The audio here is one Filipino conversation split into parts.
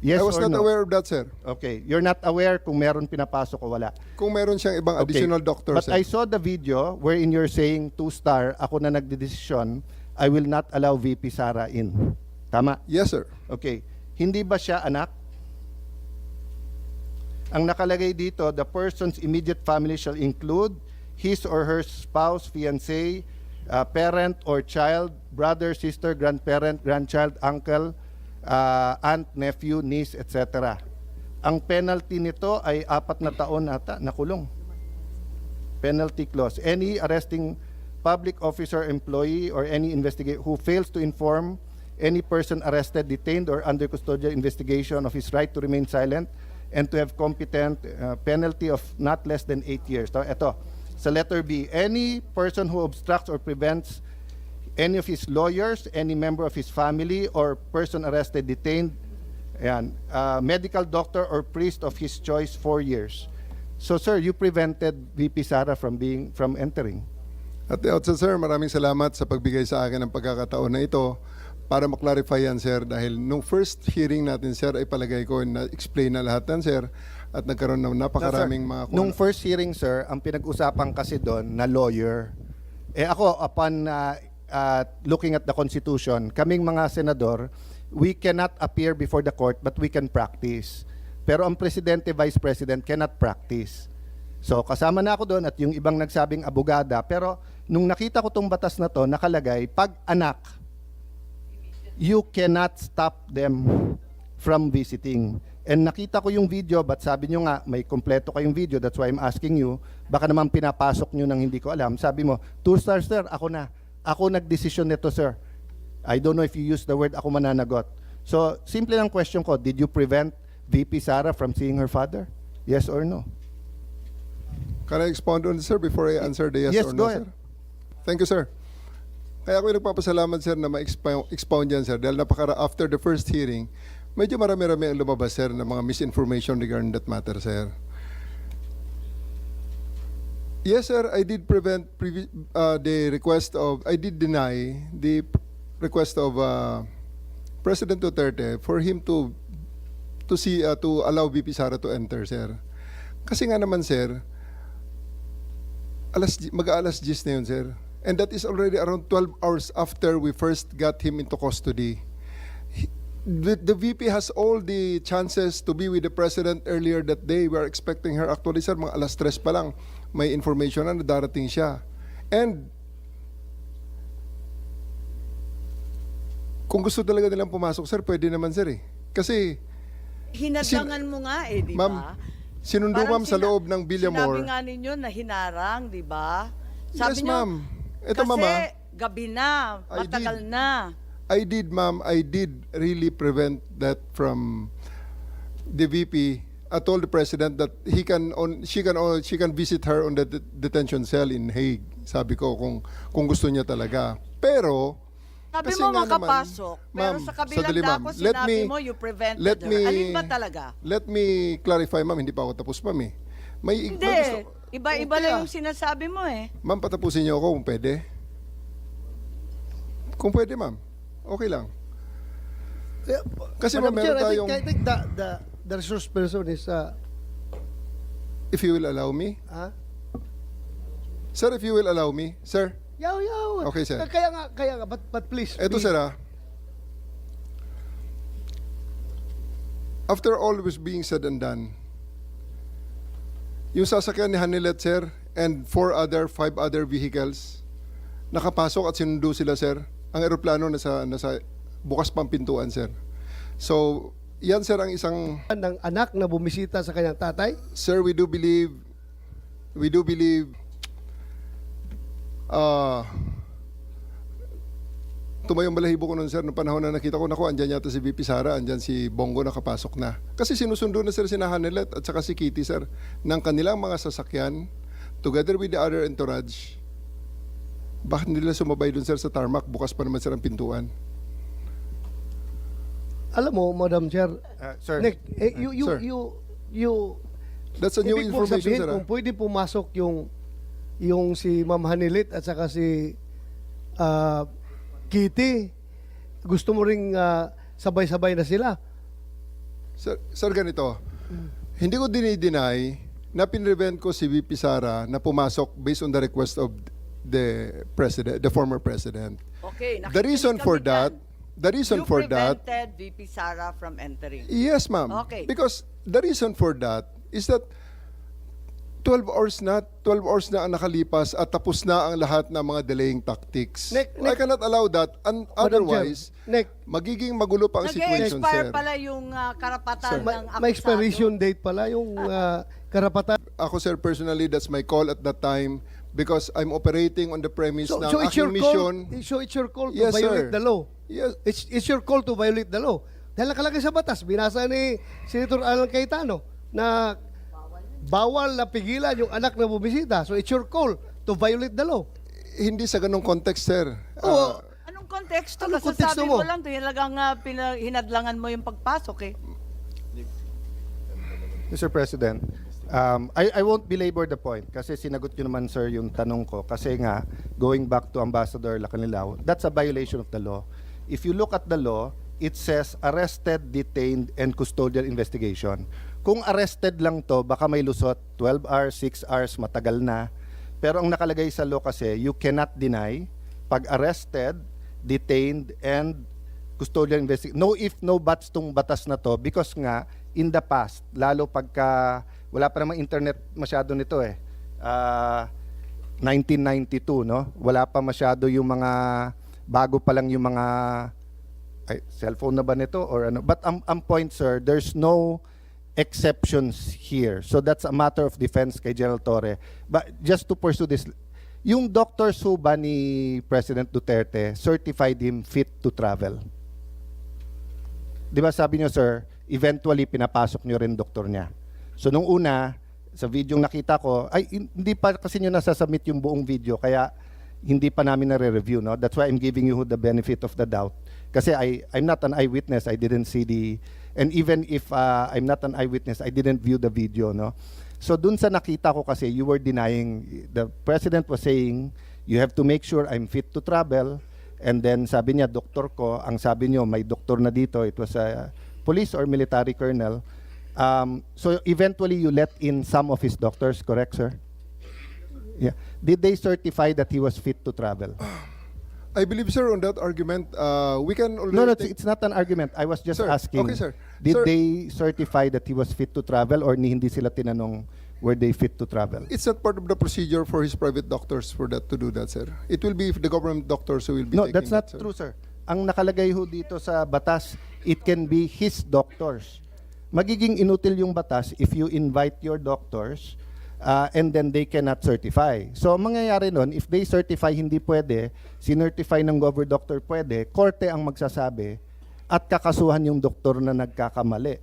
Yes I was or not no? aware of that, sir. Okay. You're not aware kung meron pinapasok o wala. Kung meron siyang ibang Okay. additional doctor, But sir. I saw the video wherein you're saying two-star, ako na nagdedesisyon, I will not allow VP Sara in. Tama? yes, sir. Okay. Hindi ba siya anak? Ang nakalagay dito, the person's immediate family shall include his or her spouse, fiancé, uh, parent or child, brother, sister, grandparent, grandchild, uncle, uh, aunt, nephew, niece, etc. Ang penalty nito ay apat na taon ata na kulong. Penalty clause. Any arresting public officer, employee, or any investigator who fails to inform any person arrested, detained, or under custodial investigation of his right to remain silent and to have competent uh, penalty of not less than eight years. So, ito, sa letter B, any person who obstructs or prevents any of his lawyers, any member of his family, or person arrested, detained, ayan, uh, medical doctor or priest of his choice, four years. So, sir, you prevented VP Sara from being from entering. At the outset, sir, maraming salamat sa pagbigay sa akin ng pagkakataon na ito para maklarify yan, sir. Dahil nung first hearing natin, sir, ay palagay ko na-explain na lahat yan, sir. At nagkaroon ng napakaraming mga... Nung first hearing, sir, ang pinag-usapan kasi doon na lawyer. Eh ako, upon uh, uh, looking at the Constitution, kaming mga senador, we cannot appear before the court but we can practice. Pero ang presidente, vice president cannot practice. So kasama na ako doon at yung ibang nagsabing abogada. Pero nung nakita ko tong batas na to, nakalagay, pag anak, you cannot stop them from visiting. And nakita ko yung video, but sabi nyo nga, may kompleto kayong video, that's why I'm asking you, baka naman pinapasok nyo nang hindi ko alam. Sabi mo, two stars sir, ako na. Ako nagdesisyon nito sir. I don't know if you use the word ako mananagot. So, simple lang question ko, did you prevent VP Sara from seeing her father? Yes or no? Can I expound on this, sir, before I answer the yes, Yes, or go no, ahead. sir? Thank you, sir. Kaya ako nagpapasalamat, sir, na ma-expound expound yan, sir. Dahil napaka after the first hearing, medyo marami-rami ang lumabas, sir, ng mga misinformation regarding that matter, sir. Yes, sir, I did prevent uh, the request of, I did deny the request of uh, President Duterte for him to to see uh, to allow VP Sara to enter, sir. Kasi nga naman, sir, alas, mag-aalas 10 na yun, sir. And that is already around 12 hours after we first got him into custody. He- The, the VP has all the chances to be with the President earlier that day. We are expecting her. Actually, sir, mga alas 3 pa lang, may information na na darating siya. And kung gusto talaga nilang pumasok, sir, pwede naman, sir, eh. Kasi, Hinadlangan mo nga eh, di ba? ma'am, sinundo ma'am sa loob ng Sinabi Villamore. nga ninyo na hinarang, di ba? Yes, niyo, ma'am. Ito, kasi ma'am, ah. gabi na, matagal na. I did, ma'am, I did really prevent that from the VP. I told the president that he can on she can on, she can visit her on the det- detention cell in Hague. Sabi ko kung kung gusto niya talaga. Pero Sabi mo nga naman, makapasok, pero ma'am, sa kabilang sandali, ma'am. dako Let sinabi me- mo you prevented let her. me Alin ba talaga? Let me clarify, ma'am, hindi pa ako tapos, ma'am. Eh. May Hindi, iba-iba Okay, lang ah. yung sinasabi mo eh. Ma'am, patapusin niyo ako kung pwede. Kung pwede, ma'am. Okay lang. Kasi ma'am, Madam Chair, meron I think, tayong I think the, the, the resource person is, uh, if you will allow me. ah, Sir, if you will allow me. Sir, yaw, yaw. Okay, sir. Kaya nga, kaya nga, but, but please. Eto be- sir ah. After all was being said and done, yung sasakyan ni Hanilet sir and four other, five other vehicles, nakapasok at sinundo sila sir. Ang eroplano nasa, nasa bukas pang pintuan sir. So, yan sir ang isang ng anak na bumisita sa kanyang tatay. Sir, we do believe, we do believe, uh, tumayong balahibo ko nun, sir, nung panahon na nakita ko, naku, andyan yata si VP Sara, andyan si Bongo nakapasok na. Kasi sinusundo na sir si Hanelet at saka si Kitty, sir, ng kanilang mga sasakyan, together with the other entourage. Bakit nila sumabay dun, sir, sa tarmac? Bukas pa naman, sir, ang pintuan. Alam mo, Madam Chair, Uh, sir, Nick, eh, you, you, Sir. you, you, That's a new ibig information, sabihin sir. ah. kung pwede pumasok yung, yung si Ma'am Hanilit at saka si ah, Kitty, gusto mo ring ah, sabay-sabay na sila. Sir, sir ganito. Hindi ko dinideny na pinrevent ko si VP Sara na pumasok based on the request of the president, the former president. Okay, The reason for that, the reason you for that, prevented VP Sara from entering. yes ma'am. Okay. Because the reason for that is that 12 hours na, 12 hours na ang nakalipas at tapos na ang lahat ng mga delaying tactics. Nick, I Nick. cannot allow that. And otherwise, Nick, magiging magulo pa ang situation, Nag-expire sir. pala yung ah, karapatan ng akusado. may expiration date pala yung ah, karapatan. Ako sir, personally, that's my call at that time because I'm operating on the premise So, na so it's your aking call. mission. So it's your call to Yes, violate sir. the law. Yes, It's, it's your call to violate the law. Dahil nakalagay sa batas, binasa ni Senator Alan Cayetano na bawal na pigilan yung anak na bumisita. So it's your call to violate the law. hindi sa ganong context, sir. Oo. Ah, Anong konteksto? Anong Kasi konteksto sabi mo? mo lang, talagang uh, hinadlangan mo yung pagpasok eh. Mr. President, um, I, I won't belabor the point kasi sinagot nyo naman, sir, yung tanong ko. Kasi nga, going back to Ambassador Lacanilao, that's a violation of the law. If you look at the law, it says arrested, detained, and custodial investigation. Kung arrested lang to, baka may lusot, 12 hours, 6 hours, matagal na. Pero ang nakalagay sa law kasi, you cannot deny pag arrested, detained, and custodial investigation. No if, no buts tong batas na to because nga, in the past, lalo pagka, wala pa namang internet masyado nito eh. Ah, 1992, no? Wala pa masyado yung mga, bago pa lang yung mga, ay, cellphone na ba nito or ano? But ang, ang point, sir, there's no exceptions here. So that's a matter of defense kay General Torre. But just to pursue this, yung doctor Suba ni President Duterte certified him fit to travel. Di ba sabi niyo, sir, eventually pinapasok niyo rin doktor niya. So nung una, sa video nakita ko, ay hin- hindi pa kasi niyo nasasubmit yung buong video, kaya hindi pa namin nare-review, no? That's why I'm giving you the benefit of the doubt. Kasi I, I'm not an eyewitness, I didn't see the, and even if uh, I'm not an eyewitness, I didn't view the video, no? So dun sa nakita ko kasi, you were denying, the president was saying, you have to make sure I'm fit to travel, And then sabi niya, doktor ko, ang sabi niyo, may doktor na dito, it was a police or military colonel. Um, so eventually you let in some of his doctors, correct, sir? Yeah. Did they certify that he was fit to travel? I believe, sir, on that argument, uh, we can already No, no, it's, not an argument. I was just Sir, asking. okay, sir. Did Sir- they certify that he was fit to travel or hindi sila tinanong were they fit to travel? It's not part of the procedure for his private doctors for that to do that, sir. It will be the government doctors who will be No, that's not that, sir. true, sir. Ang nakalagay ho dito sa batas, it can be his doctors. Magiging inutil yung batas if you invite your doctors uh, and then they cannot certify. So, ang mangyayari nun, if they certify hindi pwede, sinertify ng gover doctor pwede, korte ang magsasabi at kakasuhan yung doktor na nagkakamali.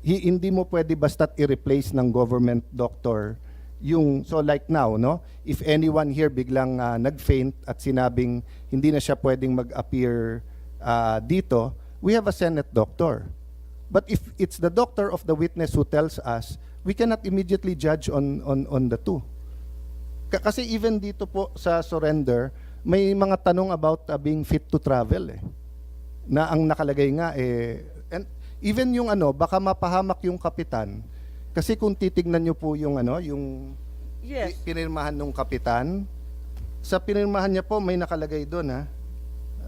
Hi- hindi mo pwede basta't i-replace ng government doctor yung so like now no if anyone here biglang ah, nag-faint at sinabing hindi na siya pwedeng mag-appear ah, dito we have a senate doctor but if it's the doctor of the witness who tells us we cannot immediately judge on on on the two. Ka- kasi even dito po sa surrender may mga tanong about ah, being fit to travel eh. Na ang nakalagay nga eh and even yung ano baka mapahamak yung kapitan. Kasi kung titignan niyo po yung ano yung Yes. pi- pinirmahan ng kapitan sa pinirmahan niya po may nakalagay doon ha?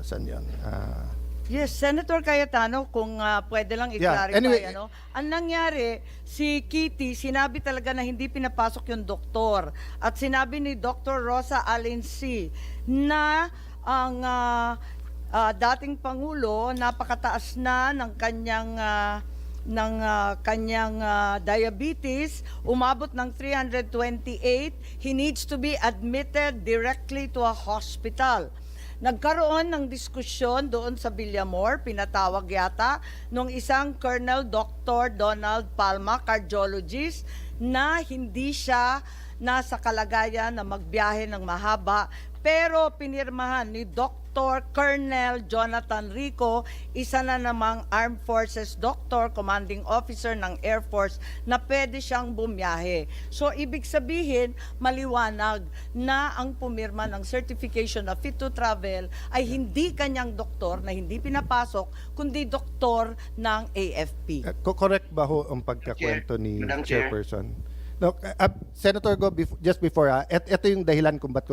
Saan yan Ah, Yes, Senator Cayetano, kung ah, pwede lang Yeah, i-clarify, anyway, ano, ang nangyari, si Kitty, sinabi talaga na hindi pinapasok yung doktor. At sinabi ni Dr. Rosa Alensi na ang ah, ah, dating Pangulo, napakataas na ng kanyang ah, ng ah, kanyang ah, diabetes, umabot ng 328. He needs to be admitted directly to a hospital. Nagkaroon ng diskusyon doon sa Villamor, pinatawag yata, nung isang Colonel Dr. Donald Palma, cardiologist, na hindi siya nasa kalagayan na magbiyahe ng mahaba, pero pinirmahan ni Dr. Dr. Colonel Jonathan Rico, isa na namang Armed Forces Doctor, Commanding Officer ng Air Force na pwede siyang bumiyahe. So ibig sabihin, maliwanag na ang pumirma ng certification na fit to travel ay hindi kanyang doktor na hindi pinapasok, kundi doktor ng AFP. Uh, co- correct ba ho ang pagkakwento ni Chair. Chairperson? No, uh, uh, Senator Go, bef- just before, ha, et, ito yung dahilan kung ba't ko